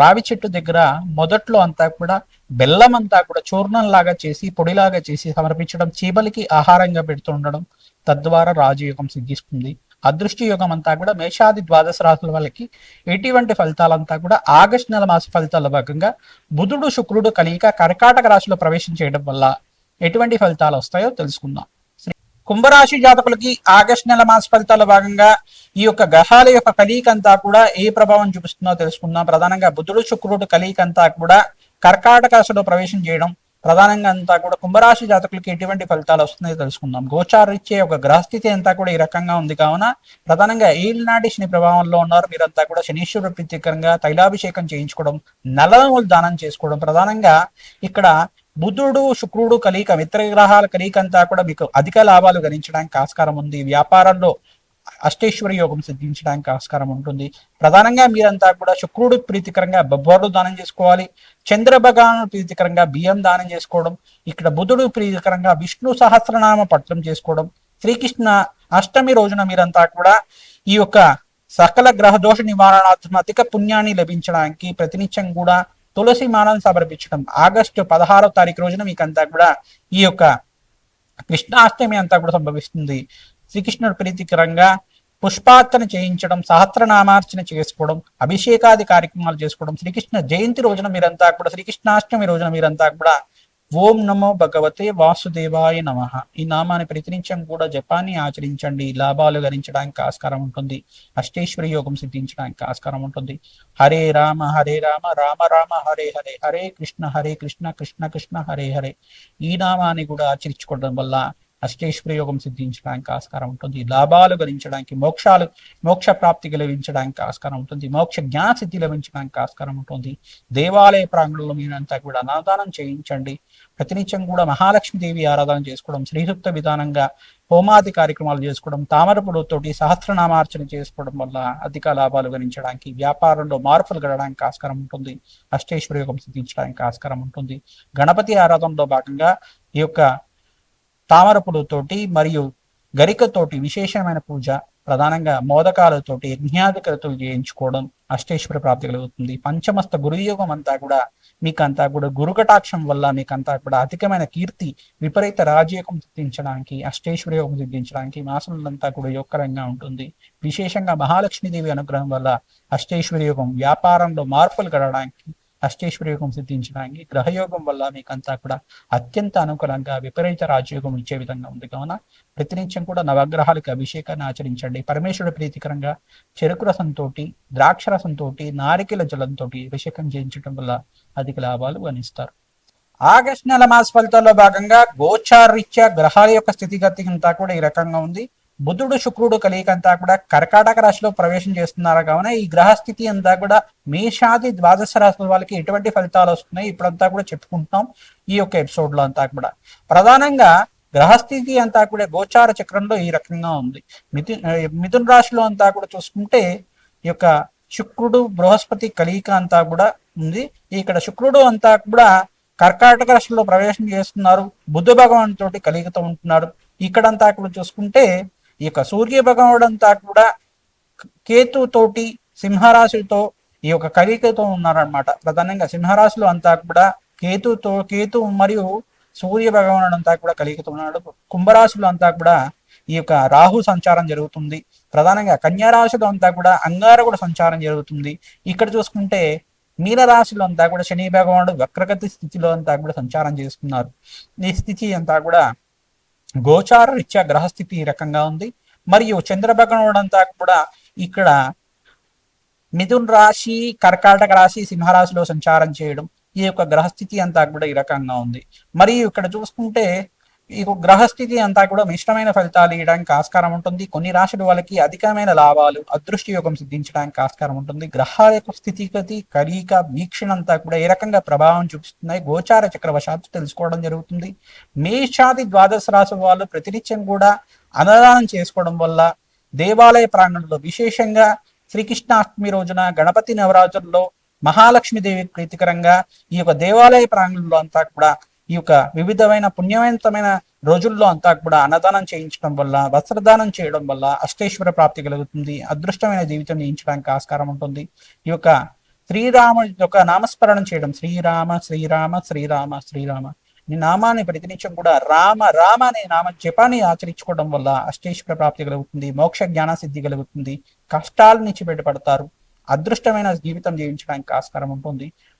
రావి చెట్టు దగ్గర మొదట్లో అంతా కూడా బెల్లం అంతా కూడా చూర్ణం లాగా చేసి పొడిలాగా చేసి సమర్పించడం చీమలకి ఆహారంగా పెడుతుండడం తద్వారా రాజయోగం సిద్ధిస్తుంది. అదృష్టి యోగం అంతా కూడా మేషాది ద్వాదశ రాసుల వాళ్ళకి ఎటువంటి ఫలితాలంతా కూడా ఆగస్టు నెల మాస ఫలితాల భాగంగా బుధుడు శుక్రుడు కలియక కర్కాటక రాశిలో ప్రవేశం చేయడం వల్ల ఎటువంటి ఫలితాలు వస్తాయో తెలుసుకుందాం. కుంభరాశి జాతకులకి ఆగస్టు నెల మాస ఫలితాల భాగంగా ఈ యొక్క గ్రహాల యొక్క కలీకంతా అంతా కూడా ఏ ప్రభావం చూపిస్తుందో తెలుసుకుందాం. ప్రధానంగా బుధుడు శుక్రుడు కలీకంతా అంతా కూడా కర్కాటక రాశిలో ప్రవేశం చేయడం ప్రధానంగా అంతా కూడా కుంభరాశి జాతకులకి ఎటువంటి ఫలితాలు వస్తున్నాయో తెలుసుకుందాం. గోచారిచ్చే ఒక గ్రహస్థితి అంతా కూడా ఈ రకంగా ఉంది కావున ప్రధానంగా ఏళ్ళనాటి శని ప్రభావంలో ఉన్నారు. మీరంతా కూడా శనీశ్వరుడు ప్రత్యేకంగా తైలాభిషేకం చేయించుకోవడం నల్లనూలు దానం చేసుకోవడం ప్రధానంగా ఇక్కడ బుధుడు శుక్రుడు కలియిక మిత్ర గ్రహాల కలియిక అంతా కూడా మీకు అధిక లాభాలు గణించడానికి ఆస్కారం ఉంది. వ్యాపారంలో అష్టేశ్వరి యోగం సిద్ధించడానికి ఆస్కారం ఉంటుంది. ప్రధానంగా మీరంతా కూడా శుక్రుడు ప్రీతికరంగా బొబ్బర్లు దానం చేసుకోవాలి. చంద్ర భగవాను ప్రీతికరంగా బియ్యం దానం చేసుకోవడం. ఇక్కడ బుధుడు ప్రీతికరంగా విష్ణు సహస్రనామ పట్టణం చేసుకోవడం. శ్రీకృష్ణ అష్టమి రోజున మీరంతా కూడా ఈ యొక్క సకల గ్రహ దోష అధిక పుణ్యాన్ని లభించడానికి ప్రతినిత్యం కూడా తులసి మాలను సమర్పించడం. ఆగస్టు పదహారో తారీఖు రోజున మీకంతా కూడా ఈ యొక్క కృష్ణాష్టమి అంతా కూడా సంభవిస్తుంది. శ్రీకృష్ణుడు ప్రీతికరంగా పుష్పార్చన చేయించడం సహస్రనామార్చన చేసుకోవడం అభిషేకాది కార్యక్రమాలు చేసుకోవడం శ్రీకృష్ణ జయంతి రోజున మీరంతా కూడా శ్రీకృష్ణాష్టమి రోజున మీరంతా కూడా ఓం నమో భగవతే వాసుదేవాయ నమ. ఈ నామాన్ని ప్రతినిత్యం కూడా జపాన్ని ఆచరించండి. లాభాలు గరించడానికి ఆస్కారం ఉంటుంది. అష్టేశ్వరి యోగం సిద్ధించడానికి ఆస్కారం ఉంటుంది. హరే రామ హరే రామ రామ రామ హరే హరే హరే కృష్ణ హరే కృష్ణ కృష్ణ కృష్ణ హరే హరే. ఈ నామాన్ని కూడా ఆచరించుకోవడం వల్ల అష్టేశ్వర ప్రయోగం సిద్ధించడానికి ఆస్కారం ఉంటుంది. లాభాలు గణించడానికి మోక్షాలు మోక్ష ప్రాప్తి లభించడానికి ఆస్కారం ఉంటుంది. మోక్ష జ్ఞాన సిద్ధి లభించడానికి ఆస్కారం ఉంటుంది. దేవాలయ ప్రాంగణంలో మీరంతా కూడా అనాదానం చేయించండి. ప్రతినిత్యం కూడా మహాలక్ష్మీదేవి ఆరాధన చేసుకోవడం శ్రీసూక్త విధానంగా హోమాది కార్యక్రమాలు చేసుకోవడం తామర పూలతోటి సహస్రనామార్చన చేసుకోవడం వల్ల అధిక లాభాలు గణించడానికి వ్యాపారంలో మార్పులు గడడానికి ఆస్కారం ఉంటుంది. అష్టేశ్వర యోగం సిద్ధించడానికి ఆస్కారం ఉంటుంది. గణపతి ఆరాధనలో భాగంగా ఈ యొక్క తామర పులుతోటి మరియు గరికతోటి విశేషమైన పూజ ప్రధానంగా మోదకాలతోటి యజ్ఞాధికతలు చేయించుకోవడం అష్టేశ్వర ప్రాప్తి కలుగుతుంది. పంచమస్త గురుయోగం అంతా కూడా మీకంతా కూడా గురుకటాక్షం వల్ల మీకంతా కూడా అధికమైన కీర్తి విపరీత రాజయోగం సిద్ధించడానికి అష్టేశ్వర యోగం సిద్ధించడానికి మాసములంతా కూడా యోగకరంగా ఉంటుంది. విశేషంగా మహాలక్ష్మీదేవి అనుగ్రహం వల్ల అష్టేశ్వర యోగం వ్యాపారంలో మార్పులు కలగడానికి అష్టేశ్వర యోగం సిద్ధించడానికి గ్రహయోగం వల్ల మీకంతా కూడా అత్యంత అనుకూలంగా విపరీత రాజయోగం ఇచ్చే విధంగా ఉంది. కావున ప్రతినిత్యం కూడా నవగ్రహాలకు అభిషేకాన్ని ఆచరించండి. పరమేశ్వరుడు ప్రీతికరంగా చెరుకు రసంతో ద్రాక్ష రసంతో నారికల జలంతో అభిషేకం చేయించడం వల్ల అధిక లాభాలు గణిస్తారు ఆగస్ట్ నెల మాస ఫలితాల్లో భాగంగా గోచారీత్యా గ్రహాల యొక్క స్థితిగతి అంతా కూడా ఈ రకంగా ఉంది. బుధుడు శుక్రుడు కలియక అంతా కూడా కర్కాటక రాశిలో ప్రవేశం చేస్తున్నారు? కావున ఈ గ్రహస్థితి అంతా కూడా మేషాది ద్వాదశ రాశుల వాళ్ళకి ఎటువంటి ఫలితాలు వస్తున్నాయి? ఇప్పుడంతా కూడా చెప్పుకుంటున్నాం ఈ యొక్క ఎపిసోడ్లో అంతా కూడా. ప్రధానంగా గ్రహస్థితి అంతా కూడా గోచార చక్రంలో ఈ రకంగా ఉంది. మిథు మిథున రాశిలో అంతా కూడా చూసుకుంటే ఈ యొక్క శుక్రుడు బృహస్పతి కలియిక అంతా కూడా ఉంది. ఇక్కడ శుక్రుడు అంతా కూడా కర్కాటక రాశిలో ప్రవేశం చేస్తున్నారు. బుద్ధ భగవాన్ తోటి కలిగితో ఉంటున్నారు ఇక్కడంతా కూడా చూసుకుంటే ఈ యొక్క సూర్య భగవానుడు అంతా కూడా కేతు తోటి సింహరాశితో ఈ యొక్క కలికతో ఉన్నారనమాట ప్రధానంగా సింహరాశులు అంతా కూడా కేతుతో కేతు మరియు సూర్య భగవానుడు అంతా కూడా కలిగితో ఉన్నాడు. కుంభరాశులు అంతా కూడా ఈ యొక్క రాహు సంచారం జరుగుతుంది. ప్రధానంగా కన్యారాశులు అంతా కూడా అంగారకుడు సంచారం జరుగుతుంది. ఇక్కడ చూసుకుంటే మీనరాశులు అంతా కూడా శని భగవానుడు వక్రగతి స్థితిలో అంతా కూడా సంచారం చేస్తున్నారు ఈ స్థితి అంతా కూడా గోచార రీత్యా గ్రహస్థితి ఈ రకంగా ఉంది. మరియు చంద్రభగనుడంతా అంతా కూడా ఇక్కడ మిథున్ రాశి కర్కాటక రాశి సింహరాశిలో సంచారం చేయడం ఈ యొక్క గ్రహస్థితి అంతా కూడా ఈ రకంగా ఉంది. మరియు ఇక్కడ చూసుకుంటే ఈ గ్రహస్థితి అంతా కూడా మిశ్రమైన ఫలితాలు ఇవ్వడానికి ఆస్కారం ఉంటుంది. కొన్ని రాశుల వాళ్ళకి అధికమైన లాభాలు అదృష్టి యోగం సిద్ధించడానికి ఆస్కారం ఉంటుంది. గ్రహాల యొక్క స్థితిగతి కలీక వీక్షణ అంతా కూడా ఏ రకంగా ప్రభావం చూపిస్తున్నాయి? గోచార చక్రవశాత్తు తెలుసుకోవడం జరుగుతుంది. మేషాది ద్వాదశ రాశి వాళ్ళు ప్రతినిత్యం కూడా అన్నదానం చేసుకోవడం వల్ల దేవాలయ ప్రాంగణంలో విశేషంగా శ్రీకృష్ణాష్టమి రోజున గణపతి నవరాత్రుల్లో మహాలక్ష్మీదేవి ప్రీతికరంగా ఈ యొక్క దేవాలయ ప్రాంగణంలో అంతా కూడా ఈ యొక్క వివిధమైన పుణ్యవంతమైన రోజుల్లో అంతా కూడా అన్నదానం చేయించడం వల్ల వస్త్రదానం చేయడం వల్ల అష్టేశ్వర ప్రాప్తి కలుగుతుంది అదృష్టమైన జీవితం జీవించడానికి ఆస్కారం ఉంటుంది. ఈ యొక్క శ్రీరామ యొక్క నామస్మరణం చేయడం శ్రీరామ శ్రీరామ శ్రీరామ శ్రీరామ ఈ నామాన్ని ప్రతినిత్యం కూడా రామ రామ అనే నామ జపాన్ని ఆచరించుకోవడం వల్ల అష్టేశ్వర ప్రాప్తి కలుగుతుంది మోక్ష జ్ఞాన సిద్ధి కలుగుతుంది కష్టాల నుంచి బయటపడతారు అదృష్టమైన జీవితం జీవించడానికి ఆస్కారం ఉంటుంది.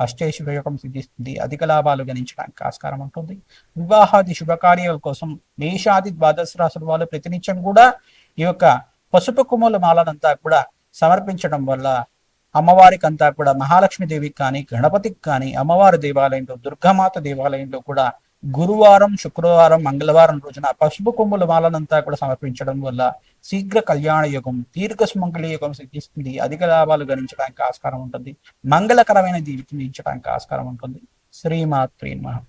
అష్టే యోగం సిద్ధిస్తుంది. అధిక లాభాలు గణించడానికి ఆస్కారం ఉంటుంది. వివాహాది శుభకార్యాల కోసం మేషాది ద్వాదశ రాసుల వాళ్ళు ప్రతినిత్యం కూడా ఈ యొక్క పసుపు కుమ్ముల మాలనంతా కూడా సమర్పించడం వల్ల అమ్మవారికి అంతా కూడా మహాలక్ష్మీదేవికి కానీ గణపతికి కానీ అమ్మవారి దేవాలయంలో దుర్గామాత దేవాలయంలో కూడా గురువారం శుక్రవారం మంగళవారం రోజున పసుపు కొమ్ముల మాలనంతా కూడా సమర్పించడం వల్ల శీఘ్ర కళ్యాణ యుగం దీర్ఘ సుమంగళ యుగం సిద్ధిస్తుంది. అధిక లాభాలు గణించడానికి ఆస్కారం ఉంటుంది. మంగళకరమైన జీవితం జీవించడానికి ఆస్కారం ఉంటుంది. శ్రీమాత్రి మహా